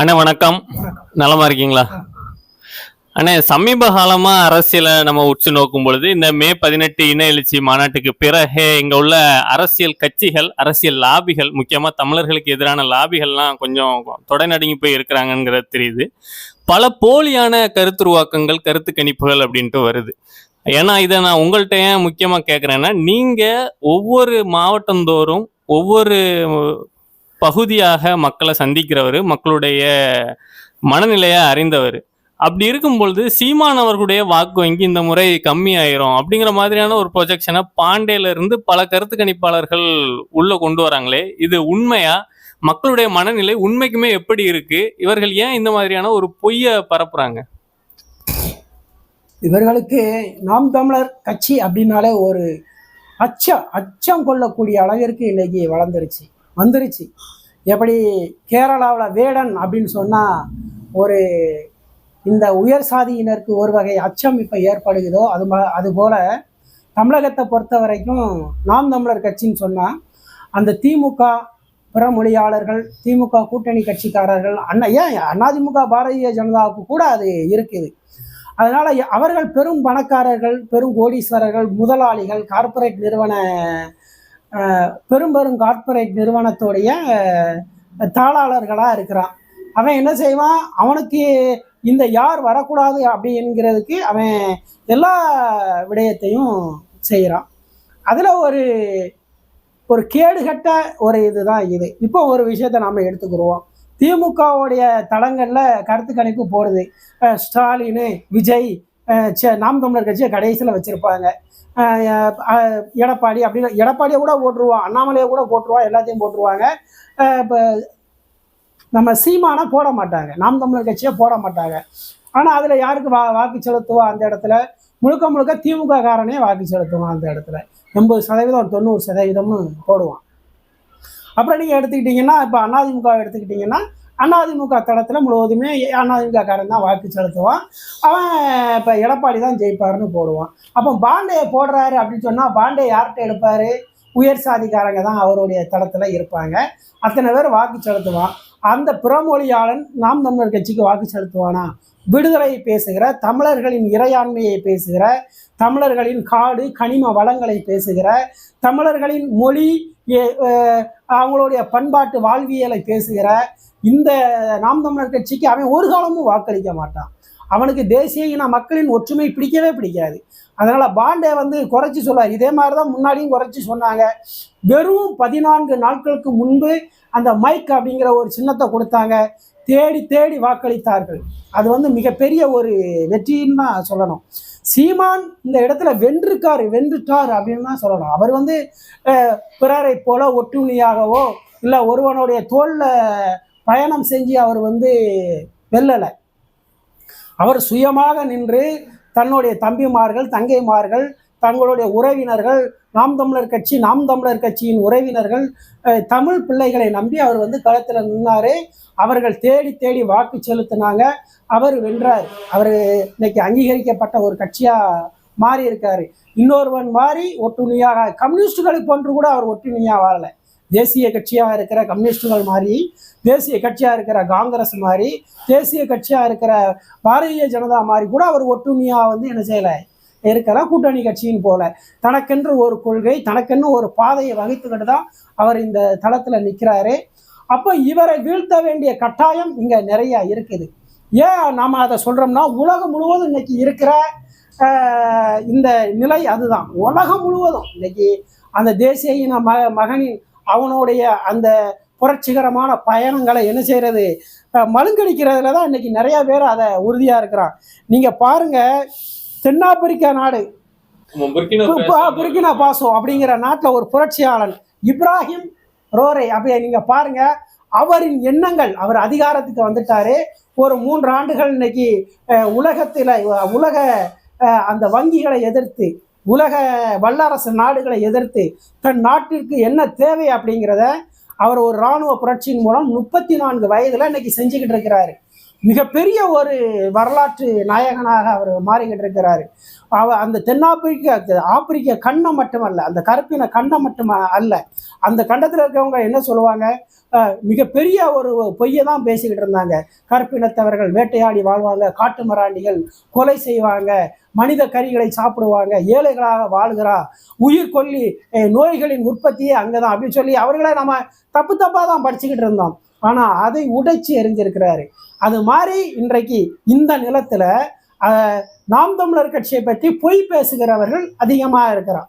அண்ணே வணக்கம். நலமா இருக்கீங்களா? அண்ணே சமீப காலமா அரசியலை நம்ம உற்று நோக்கும் பொழுது இந்த மே பதினெட்டு இன எழுச்சி மாநாட்டுக்கு பிறகு இங்க உள்ள அரசியல் கட்சிகள் அரசியல் லாபிகள் முக்கியமா தமிழர்களுக்கு எதிரான லாபிகள்லாம் கொஞ்சம் தொடநடுங்கி போய் இருக்கிறாங்கங்கிறது தெரியுது. பல போலியான கருத்துருவாக்கங்கள் கருத்து கணிப்புகள் அப்படின்ட்டு வருது. ஏன்னா இதை நான் உங்கள்கிட்ட ஏன் முக்கியமாக கேட்குறேன்னா நீங்கள் ஒவ்வொரு மாவட்டந்தோறும் ஒவ்வொரு பகுதியாக மக்களை சந்திக்கிறவர் மக்களுடைய மனநிலையை அறிந்தவர். அப்படி இருக்கும் பொழுது சீமான் அவர்களுடைய வாக்கு வங்கி இந்த முறை கம்மியாயிரும் அப்படிங்கிற மாதிரியான ஒரு ப்ரொஜெக்ஷனை பாண்டேல இருந்து பல கருத்து கணிப்பாளர்கள் உள்ள கொண்டு வராங்களே இது உண்மையா? மக்களுடைய மனநிலை உண்மைக்குமே எப்படி இருக்கு? இவர்கள் ஏன் இந்த மாதிரியான ஒரு பொய்யை பரப்புறாங்க? இவர்களுக்கு நாம் தமிழர் கட்சி அப்படின்னாலே ஒரு அச்சம் அச்சம் கொள்ளக்கூடிய அளவிற்கு இன்னைக்கு வளர்ந்துருச்சு. வந்துருச்சு. எப்படி கேரளாவில் வேடன் அப்படின்னு சொன்னால் ஒரு இந்த உயர் சாதியினருக்கு ஒரு வகை அச்சம் இப்போ ஏற்படுகிறதோ அது ம அதுபோல் தமிழகத்தை பொறுத்த வரைக்கும் நாம் தமிழர் கட்சின்னு சொன்னால் அந்த திமுக பிற மொழியாளர்கள் திமுக கூட்டணி கட்சிக்காரர்கள் அண்ணா ஏன் அதிமுக பாரதிய ஜனதாவுக்கு கூட அது இருக்குது. அதனால் அவர்கள் பெரும் பணக்காரர்கள் பெரும் கோடீஸ்வரர்கள் முதலாளிகள் கார்ப்பரேட் நிறுவன பெரும்பெரும் கார்ப்பரேட் நிறுவனத்துடைய தாளாளர்களாக இருக்கிறான். அவன் என்ன செய்வான்? அவனுக்கு இந்த யார் வரக்கூடாது அப்படிங்கிறதுக்கு அவன் எல்லா விடயத்தையும் செய்கிறான் அதில் ஒரு ஒரு கேடுகட்ட ஒரு இதுதான் இது. இப்போ ஒரு விஷயத்தை நாம் எடுத்துக்கிறோம் திமுகவுடைய தளங்களில் கருத்து கணிப்பு போடுது. ஸ்டாலின் விஜய் நாம் தமிழர் கட்சியை கடைசியில் வச்சுருப்பாங்க. எடப்பாடி அப்படின்னு எடப்பாடியை கூட போட்டுருவான் அண்ணாமலையை கூட போட்டுருவான் எல்லாத்தையும் போட்டுருவாங்க. இப்போ நம்ம சீமானா போட மாட்டாங்க. நாம் தமிழர் கட்சியை போட மாட்டாங்க. ஆனால் அதில் யாருக்கு வா வாக்கு செலுத்துவோம் அந்த இடத்துல? முழுக்க முழுக்க திமுக காரனே வாக்கு செலுத்துவான் அந்த இடத்துல. எண்பது சதவீதம் தொண்ணூறு சதவீதம்னு போடுவான். அப்புறம் நீங்கள் எடுத்துக்கிட்டிங்கன்னா இப்போ அதிமுக எடுத்துக்கிட்டிங்கன்னா அதிமுக தளத்தில் முழுவதுமே அதிமுகக்காரன் தான் வாக்கு செலுத்துவான். அவன் இப்போ எடப்பாடி தான் ஜெயிப்பாருன்னு போடுவான். அப்போ பாண்டே போடுறாரு அப்படின்னு சொன்னால் பாண்டே யார்கிட்ட எடுப்பார்? உயர் சாதிக்காரங்க தான் அவருடைய தளத்தில் இருப்பாங்க. அத்தனை பேர் வாக்கு செலுத்துவான். அந்த பிறமொழியாளன் நாம் தமிழர் கட்சிக்கு வாக்கு செலுத்துவானா? விடுதலை பேசுகிற தமிழர்களின் இறையாண்மையை பேசுகிற தமிழர்களின் காடு கனிம வளங்களை பேசுகிற தமிழர்களின் மொழி அவங்களுடைய பண்பாட்டு வாழ்வியலை பேசுகிற இந்த நாம் தமிழர் கட்சிக்கு அவன் ஒரு காலமும் வாக்களிக்க மாட்டான். அவனுக்கு தேசிய இன மக்களின் ஒற்றுமை பிடிக்கவே பிடிக்காது. அதனால் பாண்டே வந்து குறைச்சி சொல்லார் இதே மாதிரி தான் முன்னாடியும் குறைச்சி சொன்னாங்க. வெறும் பதினான்கு நாட்களுக்கு முன்பு அந்த மைக் அப்படிங்கிற ஒரு சின்னத்தை கொடுத்தாங்க. தேடி தேடி வாக்களித்தார்கள். அது வந்து மிகப்பெரிய ஒரு வெற்றின்னு தான் சொல்லணும். சீமான் இந்த இடத்துல வென்றுக்கார் வென்றுட்டார் அப்படின்னு தான் சொல்லணும். அவர் வந்து பிறரை போல ஒட்டுண்ணியாகவோ இல்லை ஒருவனுடைய தோளில் பயணம் செஞ்சு அவர் வந்து வெல்லலை. அவர் சுயமாக நின்று தன்னுடைய தம்பிமார்கள் தங்கைமார்கள் தங்களுடைய உறவினர்கள் நாம் தமிழர் கட்சி நாம் தமிழர் கட்சியின் உறவினர்கள் தமிழ் பிள்ளைகளை நம்பி அவர் வந்து களத்தில் நின்னாரே. அவர்கள் தேடி தேடி வாக்கு செலுத்தினாங்க. அவர் வென்றார். அவர் இன்னைக்கு அங்கீகரிக்கப்பட்ட ஒரு கட்சியாக மாறி இருக்காரு. இன்னொருவன் மாறி ஒட்டுணியாக கம்யூனிஸ்டுகளை போன்று கூட அவர் ஒட்டுணியாக வாழலை. தேசிய கட்சியாக இருக்கிற கம்யூனிஸ்டுகள் மாதிரி தேசிய கட்சியாக இருக்கிற காங்கிரஸ் மாதிரி தேசிய கட்சியாக இருக்கிற பாரதிய ஜனதா மாதிரி கூட அவர் ஒட்டுமையாக வந்து என்ன செய்யலை இருக்கிற. கூட்டணி கட்சியின் போல. தனக்கென்று ஒரு கொள்கை தனக்கென்று ஒரு பாதையை வகுத்துக்கிட்டு தான் அவர் இந்த தளத்தில் நிற்கிறாரு அப்போ இவரை வீழ்த்த வேண்டிய கட்டாயம் இங்கே நிறைய இருக்குது. ஏன் நாம் அதை சொல்கிறோம்னா உலகம் முழுவதும் இன்னைக்கு இருக்கிற இந்த நிலை அதுதான். உலகம் முழுவதும் இன்னைக்கு அந்த தேசிய இன ம மகனின் அவனுடைய அந்த புரட்சிகரமான பயணங்களை என்ன செய்கிறது மழுங்கடிக்கிறதுல தான் இன்னைக்கு நிறைய பேர் அதை உறுதியாக இருக்கிறான். நீங்கள் பாருங்கள் தென்னாப்பிரிக்கா நாடு. புர்கினா பாசோ அப்படிங்கிற நாட்டில் ஒரு புரட்சியாளன் இப்ராஹிம் ரோரே. அப்படி நீங்க பாருங்க அவரின் எண்ணங்கள் அவர் அதிகாரத்துக்கு வந்துட்டாரு. ஒரு மூன்று ஆண்டுகள் இன்னைக்கு உலகத்துல உலக அந்த வங்கிகளை எதிர்த்து உலக வல்லரசு நாடுகளை எதிர்த்து தன் நாட்டிற்கு என்ன தேவை அப்படிங்கிறத அவர் ஒரு இராணுவ புரட்சியின் மூலம் முப்பத்தி நான்கு வயதுல இன்னைக்கு செஞ்சுக்கிட்டு இருக்கிறாரு. மிகப்பெரிய ஒரு வரலாற்று நாயகனாக அவர் மாறிக்கிட்டு இருக்கிறாரு அவ அந்த தென்னாப்பிரிக்க ஆப்பிரிக்க கண்டம் மட்டுமல்ல அந்த கருப்பின கண்டம் மட்டும் அல்ல. அந்த கண்டத்தில் இருக்கவங்க என்ன சொல்லுவாங்க? மிகப்பெரிய ஒரு பொய்யை தான் பேசிக்கிட்டு இருந்தாங்க. கருப்பினத்தவர்கள் வேட்டையாடி வாழ்வாங்க காட்டு மராண்டிகள் கொலை செய்வாங்க மனித கறிகளை சாப்பிடுவாங்க ஏழைகளாக வாழ்கிறா உயிர் கொல்லி நோய்களின் உற்பத்தியே அங்கே தான் அப்படின்னு சொல்லி அவர்களை நம்ம தப்பு தப்பாக தான் படிச்சுக்கிட்டு இருந்தோம். ஆனால் அதை உடைச்சி எரிஞ்சிருக்கிறாரு. அது மாதிரி இன்றைக்கு இந்த நிலத்தில் நாம் தமிழர் கட்சியை பற்றி பொய் பேசுகிறவர்கள் அதிகமாக இருக்கிறான்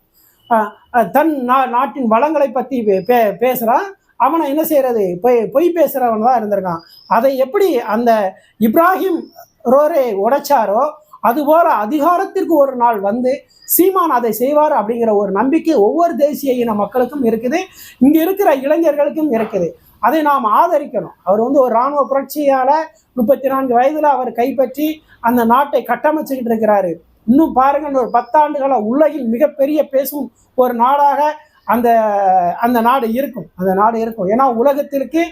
தன் நா நாட்டின் வளங்களை பற்றி பே- பே பேசுகிறான் அவனை என்ன செய்யறது? பொய் பொய் பேசுகிறவன் தான் இருந்திருக்கான். அதை எப்படி அந்த இப்ராஹிம் ரோரே உடைச்சாரோ அதுபோல அதிகாரத்திற்கு ஒரு நாள் வந்து சீமான் அதை செய்வார் அப்படிங்கிற ஒரு நம்பிக்கை ஒவ்வொரு தேசிய இன மக்களுக்கும் இருக்குது. இங்கே இருக்கிற இளைஞர்களுக்கும் இருக்குது. அதை நாம் ஆதரிக்கணும். அவர் வந்து ஒரு இராணுவ புரட்சியால் முப்பத்தி நான்கு வயதில் அவர் கைப்பற்றி அந்த நாட்டை கட்டமைச்சுக்கிட்டு இருக்கிறாரு. இன்னும் பாருங்கள் ஒரு பத்தாண்டுகளாக உலகில் மிகப்பெரிய பேசும் ஒரு நாடாக அந்த அந்த நாடு இருக்கும். அந்த நாடு இருக்கும். ஏன்னா உலகத்திற்கு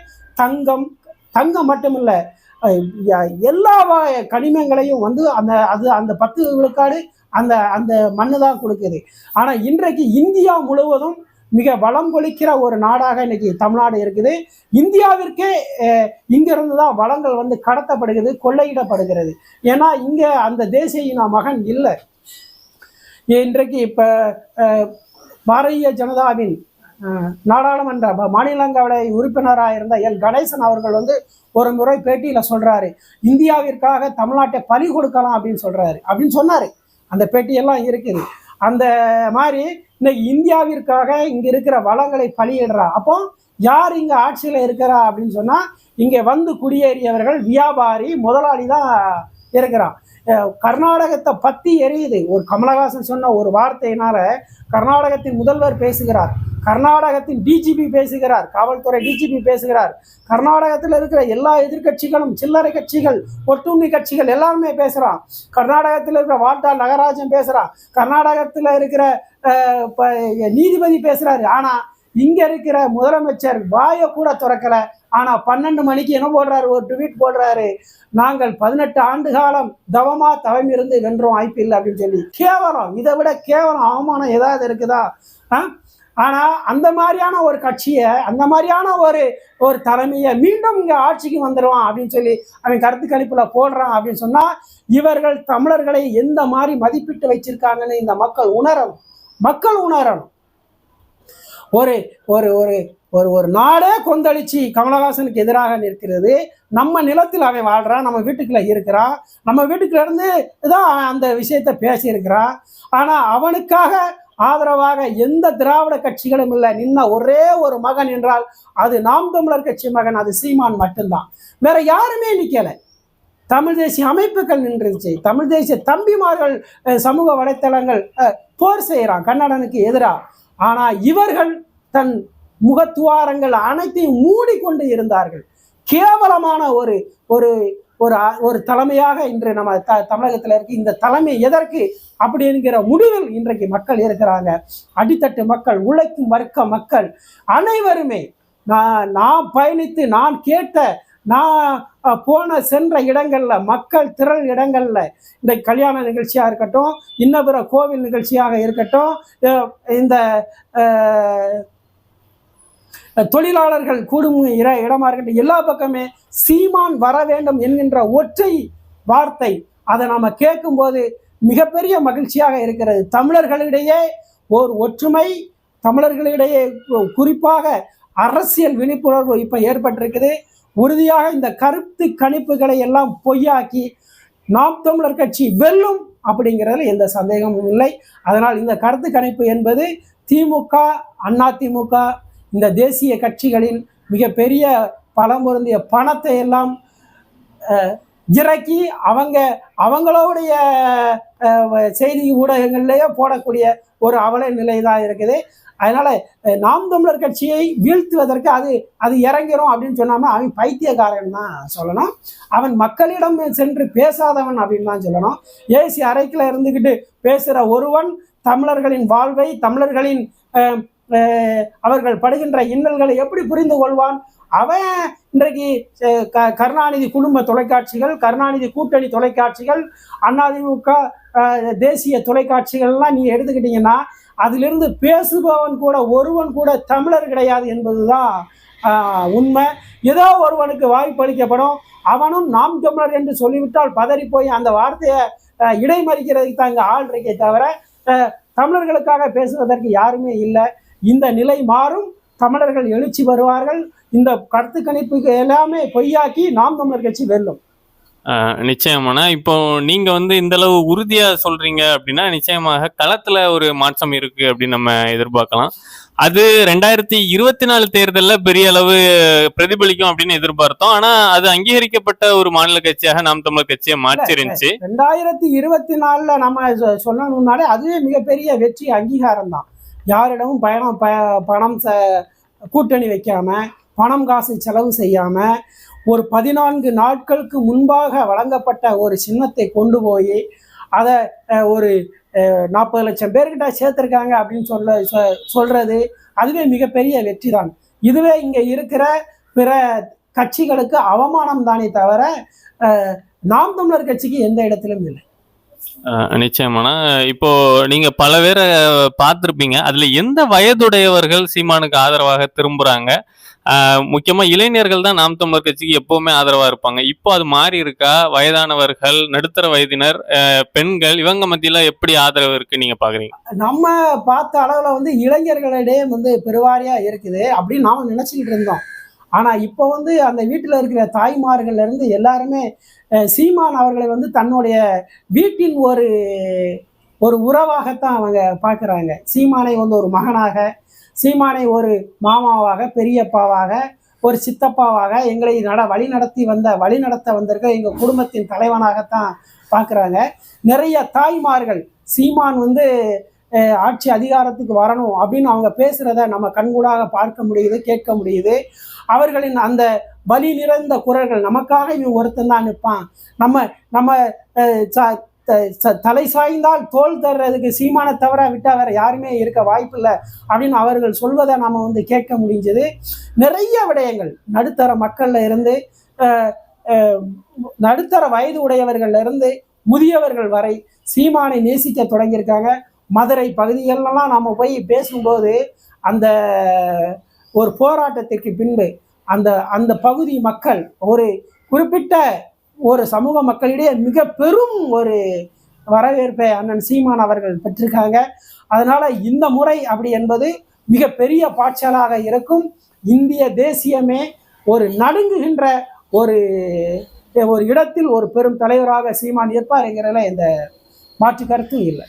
தங்கம் தங்கம் மட்டுமில்ல எல்லா கனிமங்களையும் வந்து அந்த அது அந்த பத்து விழுக்காடு அந்த அந்த மண்ணு தான் கொடுக்குது. ஆனால் இன்றைக்கு இந்தியா முழுவதும் மிக வளம் கொளிக்கிற ஒரு நாடாக இன்னைக்கு தமிழ்நாடு இருக்குது. இந்தியாவிற்கே இங்கிருந்து தான் வளங்கள் வந்து கடத்தப்படுகிறது கொள்ளையிடப்படுகிறது. ஏன்னா இங்கே அந்த தேசிய இன மகன் இல்லை. இன்றைக்கு இப்போ பாரதிய ஜனதாவின் நாடாளுமன்ற மாநிலங்களவை உறுப்பினராக இருந்த எல். கணேசன் அவர்கள் வந்து ஒரு முறை பேட்டியில் சொல்றாரு இந்தியாவிற்காக தமிழ்நாட்டை பலி கொடுக்கலாம் அப்படின்னு சொல்றாரு. அப்படின்னு சொன்னாரு. அந்த பேட்டியெல்லாம் இருக்குது. அந்த மாதிரி இன்னைக்கு இந்தியாவிற்காக இங்க இருக்கிற வளங்களை பலியிடுறா. அப்போ யார் இங்க ஆட்சியில் இருக்கிறா அப்படின்னு சொன்னா இங்க வந்து குடியேறியவர்கள் வியாபாரி முதலாளி தான் இருக்கிறான். கர்நாடகத்தை பத்தி எரியுது. ஒரு கமலஹாசன் சொன்ன ஒரு வார்த்தையினால கர்நாடகத்தின் முதல்வர் பேசுகிறார். கர்நாடகத்தின் டிஜிபி பேசுகிறார். காவல்துறை டிஜிபி பேசுகிறார். கர்நாடகத்தில் இருக்கிற எல்லா எதிர்க்கட்சிகளும் சில்லறை கட்சிகள் ஒட்டுண்ணி கட்சிகள் எல்லாருமே பேசுகிறான் கர்நாடகத்தில் இருக்கிற வால்டா நகராஜன் பேசுகிறான் கர்நாடகத்தில் இருக்கிற இப்போ நீதிபதி பேசுகிறாரு ஆனால் இங்கே இருக்கிற முதலமைச்சர் வாயை கூட திறக்கலை. ஆனால் பன்னெண்டு மணிக்கு என்ன போடுறாரு? ஒரு ட்வீட் போடுறாரு. நாங்கள் பதினெட்டு ஆண்டு காலம் தவமா தவம் இருந்து வென்றோம் ஐபிஎல் அப்படின்னு சொல்லி. கேவலம். இதை விட கேவலம். அவமானம் ஏதாவது இருக்குதா? ஆ? ஆனால் அந்த மாதிரியான ஒரு கட்சியை அந்த மாதிரியான ஒரு ஒரு தலைமையை மீண்டும் இங்கே ஆட்சிக்கு வந்துடுவான் அப்படின்னு சொல்லி அவன் கருத்து கணிப்பில் போடுறான் அப்படின்னு சொன்னால் இவர்கள் தமிழர்களை எந்த மாதிரி மதிப்பிட்டு வச்சிருக்காங்கன்னு இந்த மக்கள் உணரணும். மக்கள் உணரணும். ஒரு ஒரு ஒரு ஒரு ஒரு நாடே கொந்தளிச்சு கமலஹாசனுக்கு எதிராக நிற்கிறது. நம்ம நிலத்தில் அவன் வாழ்கிறான் நம்ம வீட்டுக்குள்ளே இருக்கிறான் நம்ம வீட்டுக்குள்ள இருந்து தான் அவன் அந்த விஷயத்த பேசியிருக்கிறான் ஆனால் அவனுக்காக ஆதரவாக எந்த திராவிட கட்சிகளும் இல்லை. நின்ன ஒரே ஒரு மகன் என்றால் அது நாம் தமிழர் கட்சி மகன் அது சீமான் மட்டும்தான். வேற யாருமே நிற்கலை தமிழ் தேசிய அமைப்புகள் நின்றுச்சு. தமிழ் தேசிய தம்பிமார்கள் சமூக வலைத்தளங்கள் போர் செய்கிறான் கன்னடனுக்கு எதிராக ஆனால் இவர்கள் தன் முகத்துவாரங்கள் அனைத்தையும் மூடிக்கொண்டு இருந்தார்கள். கேவலமான ஒரு ஒரு ஒரு ஒரு தலைமையாக இன்று நம்ம த தமிழகத்தில் இருக்கு. இந்த தலைமை எதற்கு? அப்படி என்கிற முடிவில் இன்றைக்கு மக்கள் இருக்கிறாங்க. அடித்தட்டு மக்கள் உழைக்கும் வர்க்க மக்கள் அனைவருமே நான் நான் பயணித்து நான் கேட்ட நான் போன சென்ற இடங்களில் மக்கள் திரள் இடங்களில் இந்த கல்யாண நிகழ்ச்சியாக இருக்கட்டும் இன்னபிற கோவில் நிகழ்ச்சியாக இருக்கட்டும் இந்த தொழிலாளர்கள் கூடும் இட இடமா இருக்கட்டும் எல்லா பக்கமே சீமான் வர வேண்டும் என்கின்ற ஒற்றை வார்த்தை அதை நாம் கேட்கும்போது மிகப்பெரிய மகிழ்ச்சியாக இருக்கிறது. தமிழர்களிடையே ஓர் ஒற்றுமை தமிழர்களிடையே குறிப்பாக அரசியல் விழிப்புணர்வு இப்போ ஏற்பட்டிருக்குது. உறுதியாக இந்த கருத்து கணிப்புகளை எல்லாம் பொய்யாக்கி நாம் தமிழர் கட்சி வெல்லும் அப்படிங்கிறதுல எந்த சந்தேகமும் இல்லை. அதனால் இந்த கருத்து கணிப்பு என்பது திமுக அண்ணா திமுக இந்த தேசிய கட்சிகளின் மிகப்பெரிய பலமுருந்திய பணத்தை எல்லாம் இறக்கி அவங்க அவங்களுடைய செய்தி ஊடகங்கள்லேயே போடக்கூடிய ஒரு அவல நிலை தான் இருக்குது. அதனால நாம் தமிழர் கட்சியை வீழ்த்துவதற்கு அது அது இறங்கிறோம் அப்படின்னு சொன்னாம அவன் பைத்தியக்காரன் தான் சொல்லணும். அவன் மக்களிடம் சென்று பேசாதவன் அப்படின்னு தான் சொல்லணும். ஏசி அறைக்குள்ள இருந்துக்கிட்டு பேசுகிற ஒருவன் தமிழர்களின் வாழ்வை தமிழர்களின் அவர்கள் படுகின்ற இன்னல்களை எப்படி புரிந்து கொள்வான்? அவன் இன்றைக்கு க- கருணாநிதி குடும்ப தொலைக்காட்சிகள் கருணாநிதி கூட்டணி தொலைக்காட்சிகள் அதிமுக தேசிய தொலைக்காட்சிகள்லாம் நீ எடுத்துக்கிட்டீங்கன்னா அதிலிருந்து பேசுபவன் கூட ஒருவன் கூட தமிழர் கிடையாது என்பதுதான் உண்மை. ஏதோ ஒருவனுக்கு வாய்ப்பு அளிக்கப்படும். அவனும் நாம் தமிழர் என்று சொல்லிவிட்டால் பதறி போய் அந்த வார்த்தையை இடைமறிக்கிறதுக்கு தான் இங்கே ஆள் இருக்கே தவிர தமிழர்களுக்காக பேசுவதற்கு யாருமே இல்லை. இந்த நிலை மாறும். தமிழர்கள் எழுச்சி வருவார்கள். இந்த கருத்து கணிப்புக்கு எல்லாமே பொய்யாக்கி நாம் தமிழர் கட்சி வெல்லும். ஆஹ் நிச்சயமாண்ணா இப்போ நீங்க வந்து இந்த அளவு உறுதியா சொல்றீங்க அப்படின்னா நிச்சயமாக களத்துல ஒரு மாற்றம் இருக்கு அப்படின்னு நம்ம எதிர்பார்க்கலாம். அது ரெண்டாயிரத்தி இருபத்தி நாலு தேர்தல்ல பெரிய அளவு பிரதிபலிக்கும் அப்படின்னு எதிர்பார்த்தோம். ஆனா அது அங்கீகரிக்கப்பட்ட ஒரு மாநில கட்சியாக நாம் தமிழர் கட்சியை மாற்றிருந்துச்சு. ரெண்டாயிரத்தி இருபத்தி நாலில் நம்ம சொல்லணும்னாலே அதுவே மிகப்பெரிய வெற்றி அங்கீகாரம் தான் யாரிடமும் பயணம் பணம் கூட்டணி வைக்காம பணம் காசு செலவு செய்யாமல் ஒரு பதினான்கு நாட்களுக்கு முன்பாக வழங்கப்பட்ட ஒரு சின்னத்தை கொண்டு போய் அதை ஒரு நாற்பது லட்சம் பேர்கிட்ட சேர்த்துருக்காங்க அப்படின்னு சொல்ல சொ- அதுவே மிகப்பெரிய வெற்றி தான் இதுவே இங்கே இருக்கிற பிற கட்சிகளுக்கு அவமானம் தானே தவிர நாம் தமிழர் கட்சிக்கு எந்த இடத்திலும் இல்லை. ஆஹ் நிச்சயமாண்ணா இப்போ நீங்க பல பேரை பார்த்திருப்பீங்க. அதுல எந்த வயதுடையவர்கள் சீமானுக்கு ஆதரவாக திரும்புறாங்க? ஆஹ் முக்கியமா இளைஞர்கள் தான் நாம் தமிழர் கட்சிக்கு எப்பவுமே ஆதரவா இருப்பாங்க. இப்போ அது மாறி இருக்கா? வயதானவர்கள் நடுத்தர வயதினர் பெண்கள் இவங்க மத்தியில எப்படி ஆதரவு இருக்கு நீங்க பாக்குறீங்க? நம்ம பார்த்த அளவுல வந்து இளைஞர்களிடையே வந்து பெருவாரியா இருக்குது. அப்படின்னு நாம நினச்சிக்கிட்டு இருந்தோம். ஆனால் இப்போ வந்து அந்த வீட்டில் இருக்கிற தாய்மார்கள்லேருந்து எல்லாருமே சீமான் அவர்களை வந்து தன்னுடைய வீட்டின் ஒரு ஒரு உறவாகத்தான் அவங்க பார்க்குறாங்க. சீமானை வந்து ஒரு மகனாக சீமானை ஒரு மாமாவாக பெரியப்பாவாக ஒரு சித்தப்பாவாக எங்களை நட வழி நடத்தி வந்த வழி நடத்த வந்திருக்க எங்கள் குடும்பத்தின் தலைவனாகத்தான் பார்க்குறாங்க. நிறைய தாய்மார்கள் சீமான் வந்து ஆட்சி அதிகாரத்துக்கு வரணும் அப்படின்னு அவங்க பேசுகிறத நம்ம கண்கூடாக பார்க்க முடியுது கேட்க முடியுது. அவர்களின் அந்த வலி நிறைந்த குரல்கள் நமக்காக இவன் ஒருத்தன் தான் நிற்பான். நம்ம நம்ம ச- த- தலை சாய்ந்தால் தோல் தர்றதுக்கு சீமானை தவிர விட்டா வேற யாருமே இருக்க வாய்ப்பில்லை அப்படின்னு அவர்கள் சொல்வதை நாம் வந்து கேட்க முடிஞ்சது. நிறைய விடயங்கள். நடுத்தர மக்கள்ல இருந்து நடுத்தர வயது உடையவர்கள்ல இருந்து முதியவர்கள் வரை சீமானை நேசிக்க தொடங்கியிருக்காங்க. மதுரை பகுதிகளெல்லாம் நாம் போய் பேசும்போது அந்த ஒரு போராட்டத்திற்கு பின்பு அந்த அந்த பகுதி மக்கள் ஒரு குறிப்பிட்ட ஒரு சமூக மக்களிடையே மிக பெரும் ஒரு வரவேற்பை அண்ணன் சீமான் அவர்கள் பெற்றிருக்காங்க. அதனால் இந்த முறை அப்படி என்பது மிக பெரிய பாய்ச்சலாக இருக்கும். இந்திய தேசியமே ஒரு நடுங்குகின்ற ஒரு ஒரு இடத்தில் ஒரு பெரும் தலைவராக சீமான் இருப்பார் என்கிறதுல எந்த மாற்று கருத்தும் இல்லை.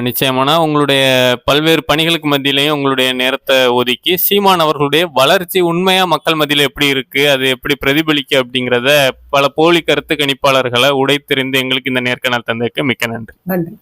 நிச்சயமான உங்களுடைய பல்வேறு பணிகளுக்கு மத்தியிலையும் உங்களுடைய நேரத்தை ஒதுக்கி சீமான் அவர்களுடைய வளர்ச்சி உண்மையா மக்கள் மத்தியில் எப்படி இருக்கு அது எப்படி பிரதிபலிக்கு அப்படிங்கிறத பல போலி கருத்து கணிப்பாளர்களை உடைத்தெரிந்து எங்களுக்கு இந்த நேர்காணல் தந்ததுக்கு மிக்க நன்றி. நன்றி.